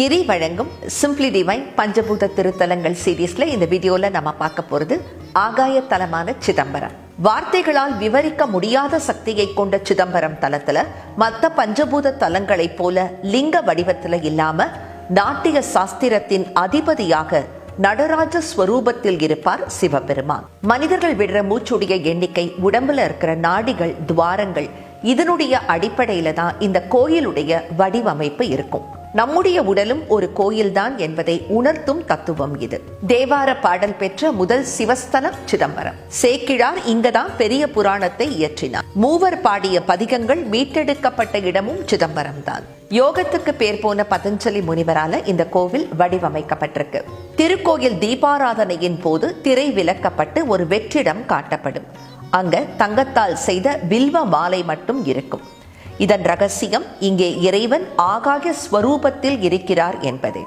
கிரி வழங்கும் simply divine பஞ்சபூத திருத்தலங்கள் சீரீஸ்ல இந்த வீடியோல நம்ம பார்க்க போறது ஆகாய தலமான சிதம்பரம். வார்த்தைகளால் விவரிக்க முடியாத சக்தியை கொண்ட சிதம்பரம் தலத்துல மற்ற பஞ்சபூத தலங்களைப் போல லிங்க வடிவத்துல இல்லாம நாட்டிய சாஸ்திரத்தின் அதிபதியாக நடராஜ ஸ்வரூபத்தில் இருப்பார் சிவபெருமான். மனிதர்கள் விடுற மூச்சுடைய எண்ணிக்கை உடம்புல இருக்கிற நாடிகள் துவாரங்கள் இதனுடைய அடிப்படையில தான் இந்த கோயிலுடைய வடிவமைப்பு இருக்கும். நம்முடைய உடலும் ஒரு கோயில்தான் என்பதை உணர்த்தும் தத்துவம் இது. தேவார பாடல் பெற்ற முதல் சிவஸ்தலம் சிதம்பரம். சேக்கிழார் இங்கதான் பெரிய புராணத்தை இயற்றினார். மூவர் பாடிய பதிகங்கள் மீட்டெடுக்கப்பட்ட இடமும் சிதம்பரம் தான் யோகத்துக்கு பேர் போன பதஞ்சலி முனிவரால இந்த கோவில் வடிவமைக்கப்பட்டிருக்கு. திருக்கோயில் தீபாராதனையின் போது திரை விலக்கப்பட்டு ஒரு வெற்றிடம் காட்டப்படும். அங்க தங்கத்தால் செய்த வில்வ மாலை மட்டும் இருக்கும். இதன் ரகசியம் இங்கே இறைவன் ஆகாய ஸ்வரூபத்தில் இருக்கிறார் என்பதே.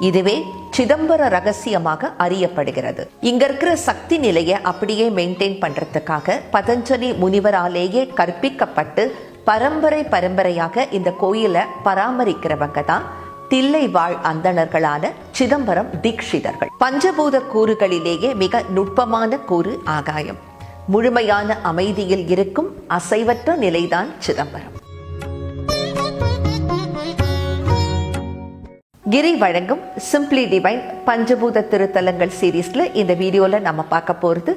இதுவே சிதம்பர ரகசியமாக அறியப்படுகிறது. இங்க இருக்கிற சக்தி நிலையை அப்படியே மெயின்டைன் பண்றதுக்காக பதஞ்சலி முனிவராலேயே கற்பிக்கப்பட்டு பரம்பரை பரம்பரையாக இந்த கோயிலை பராமரிக்கிறவங்க தான் தில்லை வாழ் அந்தணர்களான சிதம்பரம் தீக்ஷிதர்கள் பஞ்சபூத கூறுகளிலேயே மிக நுட்பமான கூறு ஆகாயம். முழுமையான அமைதியில் இருக்கும் அசைவற்ற நிலைதான் சிதம்பரம். கிரி வழங்கும் சிம்பிளி டிவைன் பஞ்சபூத திருத்தலங்கள் சீரீஸ்ல இந்த வீடியோல நம்ம பார்க்க போறது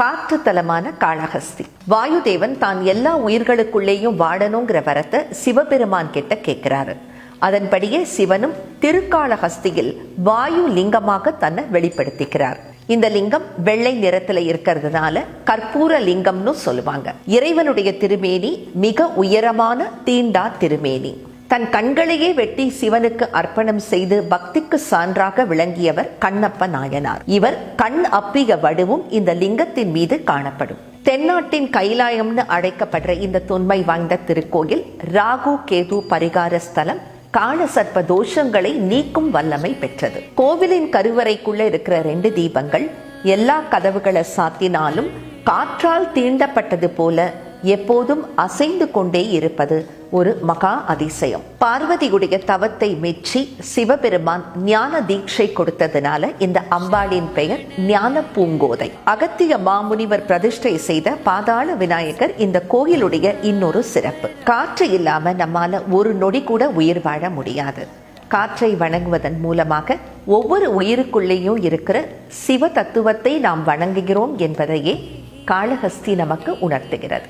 காற்று தலமான காளஹஸ்தி. வாயுதேவன் தான் எல்லா உயிர்களுக்குள்ளேயும் வாடணுங்கிற வரத்தை சிவபெருமான் கிட்ட கேட்கிறாரு. அதன்படியே சிவனும் திருக்காளஹஸ்தியில் வாயு லிங்கமாக தன்னை வெளிப்படுத்திக்கிறார். இந்த லிங்கம் வெள்ளை நிறத்துல இருக்கிறதுனால கற்பூர லிங்கம்னு சொல்லுவாங்க. இறைவனுடைய திருமேனி மிக உயரமான தீண்டா திருமேனி. தன் கண்களையே வெட்டி சிவனுக்கு அர்ப்பணம் செய்து பக்திக்கு சான்றாக விளங்கியவர் கண்ணப்ப நாயனார். இவர் கண் அப்பிக வடுவும் இந்த லிங்கத்தின் மீது காணப்படும். தென்னாட்டின் கைலாயம்னு அழைக்கப்படுற இந்த தொன்மை வாய்ந்த திருக்கோயில் ராகு கேது பரிகார ஸ்தலம் காலசர்ப்ப தோஷங்களை நீக்கும் வல்லமை பெற்றது. கோவிலின் கருவறைக்குள்ள இருக்கிற ரெண்டு தீபங்கள் எல்லா கதவுகளை சாத்தினாலும் காற்றால் தீண்டப்பட்டது போல எப்போதும் அசைந்து கொண்டே இருப்பது ஒரு மகா அதிசயம். பார்வதியுடைய தவத்தை மெச்சி சிவபெருமான் ஞான தீட்சை கொடுத்ததுனால இந்த அம்பாளின் பெயர் ஞான பூங்கோதை. அகத்திய மாமுனிவர் பிரதிஷ்டை செய்த பாதாள விநாயகர் இந்த கோயிலுடைய இன்னொரு சிறப்பு. காற்று இல்லாம நம்மால ஒரு நொடி கூட உயிர் வாழ முடியாது. காற்றை வணங்குவதன் மூலமாக ஒவ்வொரு உயிருக்குள்ளேயும் இருக்கிற சிவ தத்துவத்தை நாம் வணங்குகிறோம் என்பதையே காளஹஸ்தி நமக்கு உணர்த்துகிறது.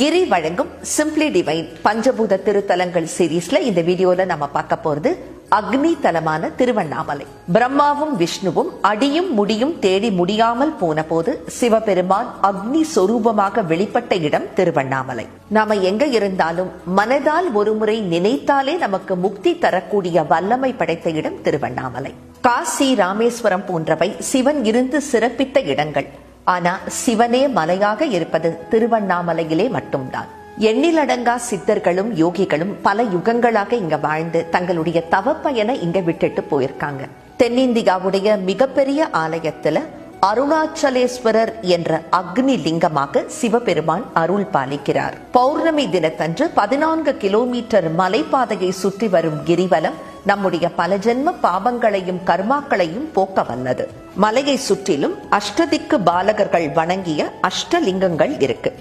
கிரி வழங்கும் சிம்பிளி டிவைன் பஞ்சபூத திருத்தலங்கள் சீரீஸ்ல இந்த வீடியோல நம்ம பார்க்க போறது அக்னி தலமான திருவண்ணாமலை. பிரம்மாவும் விஷ்ணுவும் அடியும் முடியும் தேடி முடியாமல் போன போது சிவபெருமான் அக்னி சொரூபமாக வெளிப்பட்ட இடம் திருவண்ணாமலை. நாம எங்க இருந்தாலும் மனதால் ஒருமுறை நினைத்தாலே நமக்கு முக்தி தரக்கூடிய வல்லமை படைத்த இடம் திருவண்ணாமலை. காசி ராமேஸ்வரம் போன்றவை சிவன் இருந்து சிறப்பித்த இடங்கள். ஆனா சிவனே மலையாக இருப்பது திருவண்ணாமலையிலே மட்டும்தான். எண்ணிலடங்கா சித்தர்களும் யோகிகளும் பல யுகங்களாக இங்க வாழ்ந்து தங்களுடைய தவப்பயனை இங்க விட்டுட்டு போயிருக்காங்க. தென்னிந்தியாவுடைய மிகப்பெரிய ஆலயத்துல அருணாச்சலேஸ்வரர் என்ற அக்னி லிங்கமாக சிவபெருமான் அருள் பாலிக்கிறார். பௌர்ணமி தினத்தன்று பதினான்கு கிலோமீட்டர் மலைப்பாதையை சுற்றி வரும் கிரிவலம் நம்முடைய பல ஜென்ம பாவங்களையும் கர்மாக்களையும் போக்க வல்லது. மலையை சுற்றிலும் அஷ்டதிக்கு பாலகர்கள் வணங்கிய அஷ்டலிங்கங்கள் இருக்கு.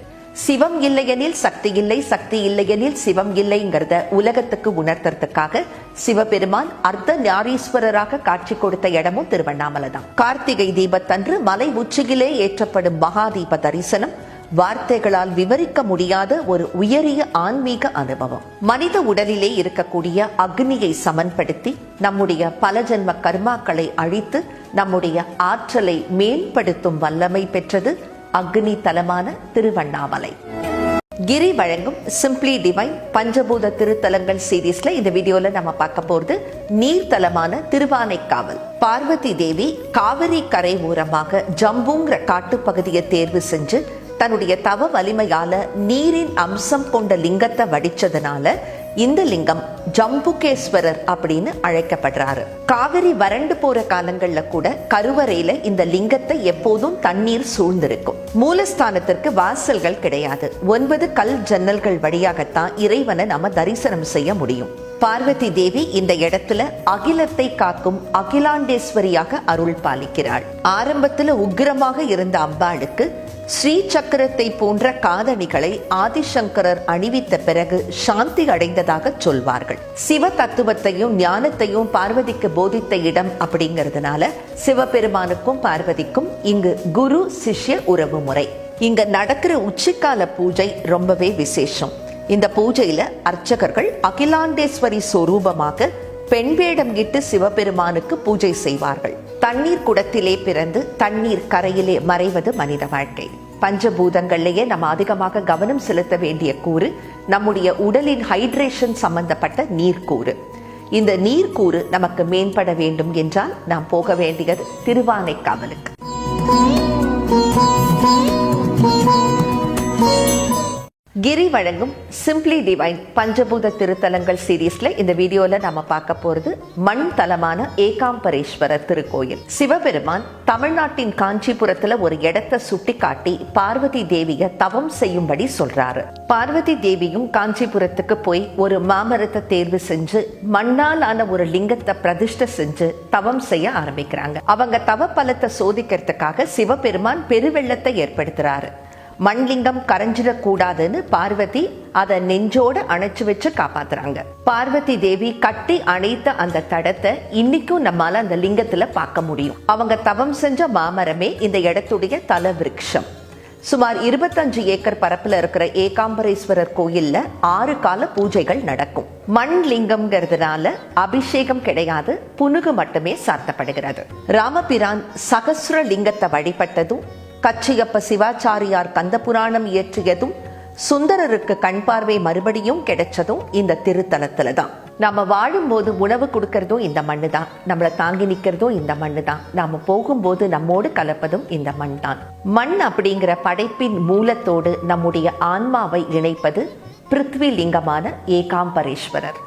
சிவம் இல்லையெனில் சக்தி இல்லை சக்தி இல்லையெனில் சிவம் இல்லைங்கிறத உலகத்துக்கு உணர்த்துறதுக்காக சிவபெருமான் அர்த்த ஞாரீஸ்வரராக காட்சி கொடுத்த இடமும் திருவண்ணாமலை தான். கார்த்திகை தீபத்தன்று மலை உச்சியிலே ஏற்றப்படும் மகாதீப தரிசனம் வார்த்தைகளால் விவரிக்க முடியாத ஒரு உயரிய ஆன்மீக அனுபவம். மனித உடலிலே இருக்கக்கூடிய அக்னியை சமன்படுத்தி நம்முடைய பல ஜென்ம கர்மாக்களை அழித்து நம்முடைய ஆற்றலை மேம்படுத்தும் வல்லமை பெற்றது அக்னி தலமான திருவண்ணாமலை. கிரி வழங்கும் சிம்பிளி டிவைன் பஞ்சபூத திருத்தலங்கள் சீரீஸ்ல இந்த வீடியோல நம்ம பார்க்க போறது நீர்த்தலமான திருவானைக்காவல். பார்வதி தேவி காவிரி கரை ஓரமாக ஜம்புங்கிற காட்டுப்பகுதியை தேர்வு செஞ்சு தன்னுடைய தவ வலிமையால நீரின் அம்சம் கொண்ட லிங்கத்தை வடிச்சதுனால இந்த லிங்கம் ஜம்புகேஸ்வரர் அப்படின்னு அழைக்கப்படுறாரு. காவிரி வறண்டு போற காலங்கள்ல கூட கருவறையில இந்த லிங்கத்தை எப்போதும் தண்ணீர் சூழ்ந்திருக்கும். மூலஸ்தானத்திற்கு வாசல்கள் கிடையாது. ஒன்பது கல் ஜன்னல்கள் வழியாகத்தான் இறைவனை நாம தரிசனம் செய்ய முடியும். பார்வதி தேவி இந்த இடத்துல அகிலத்தை காக்கும் அகிலாண்டேஸ்வரியாக அருள் பாலிக்கிறாள். ஆரம்பத்துல உக்கிரமாக இருந்த அம்பாளுக்கு ஸ்ரீ சக்கரத்தை போன்ற காதணிகளை ஆதிசங்கரர் அணிவித்த பிறகு சாந்தி அடைந்ததாக சொல்வார்கள். சிவ தத்துவத்தையும் ஞானத்தையும் பார்வதிக்கு போதித்த இடம் அப்படிங்கிறதுனால சிவபெருமானுக்கும் பார்வதிக்கும் இங்கு குரு சிஷ்ய உறவு முறை. இங்க நடக்கிற உச்சிக்கால பூஜை ரொம்பவே விசேஷம். இந்த பூஜையில அர்ச்சகர்கள் அகிலாண்டேஸ்வரி சொரூபமாக பெண் வேடம் இட்டு சிவபெருமானுக்கு பூஜை செய்வார்கள். தண்ணீர் குடத்திலே பிறந்து தண்ணீர் கரையிலே மறைவது மனித வாழ்க்கை. பஞ்சபூதங்கள்லேயே நம்ம அதிகமாக கவனம் செலுத்த வேண்டிய கூறு நம்முடைய உடலின் ஹைட்ரேஷன் சம்பந்தப்பட்ட நீர்க்கூறு. இந்த நீர்க்கூறு நமக்கு மேம்பட வேண்டும் என்றால் நாம் போக வேண்டியது திருவானைக்காவலுக்கு. கிரி வழங்கும் சிம்பிளி டிவைன் பஞ்சபூத திருத்தலங்கள் சீரீஸ்ல இந்த வீடியோல நம்ம பார்க்க போறது மண் தலமான ஏகாம்பரேஸ்வரர் திருக்கோயில். சிவபெருமான் தமிழ்நாட்டின் காஞ்சிபுரத்துல ஒரு இடத்தை சுட்டி காட்டி பார்வதி தேவிய தவம் செய்யும்படி சொல்றாரு. பார்வதி தேவியும் காஞ்சிபுரத்துக்கு போய் ஒரு மாமரத்தை தேர்வு செஞ்சு மண்ணால் ஆன ஒரு லிங்கத்தை பிரதிஷ்டை செஞ்சு தவம் செய்ய ஆரம்பிக்கிறாங்க. அவங்க தவ பலத்தை சோதிக்கிறதுக்காக சிவபெருமான் பெருவெள்ளத்தை ஏற்படுத்துறாரு. மண்லிங்கம் கரைஞ்சிடக்கூடாதுன்னு பார்வதி அதை நெஞ்சோட அணைச்சு வச்சு காப்பாத்துறாங்க. பார்வதி தேவி கட்டி அணைத்த அந்த தடத்தை இன்னைக்கும் நம்மால அந்த லிங்கத்துல பார்க்க முடியும். அவங்க தவம் செஞ்ச மாமரமே இந்த இடத்துடைய தல விருட்சம் சுமார் இருபத்தஞ்சு ஏக்கர் பரப்புல இருக்கிற ஏகாம்பரேஸ்வரர் கோயில்ல ஆறு கால பூஜைகள் நடக்கும். மண் லிங்கம்ங்கிறதுனால அபிஷேகம் கிடையாது புனுகு மட்டுமே சாத்தப்படுகிறது ராமபிரான் சகஸ்ர லிங்கத்தை வழிபட்டதும் கச்சியப்ப சிவாச்சாரியார் கந்தபுராணம் இயற்றியதும் சுந்தரருக்கு கண் பார்வை மறுபடியும் கிடைச்சதும் இந்த திருத்தலத்துல தான் நம்ம வாழும்போது உணவு கொடுக்கறதும் இந்த மண்ணு தான் நம்மளை தாங்கி நிற்கிறதும் இந்த மண்ணு தான் நாம போகும்போது நம்மோடு கலப்பதும் இந்த மண் தான் மண் அப்படிங்கிற படைப்பின் மூலத்தோடு நம்முடைய ஆன்மாவை இணைப்பது பிருத்வி லிங்கமான ஏகாம்பரேஸ்வரர்.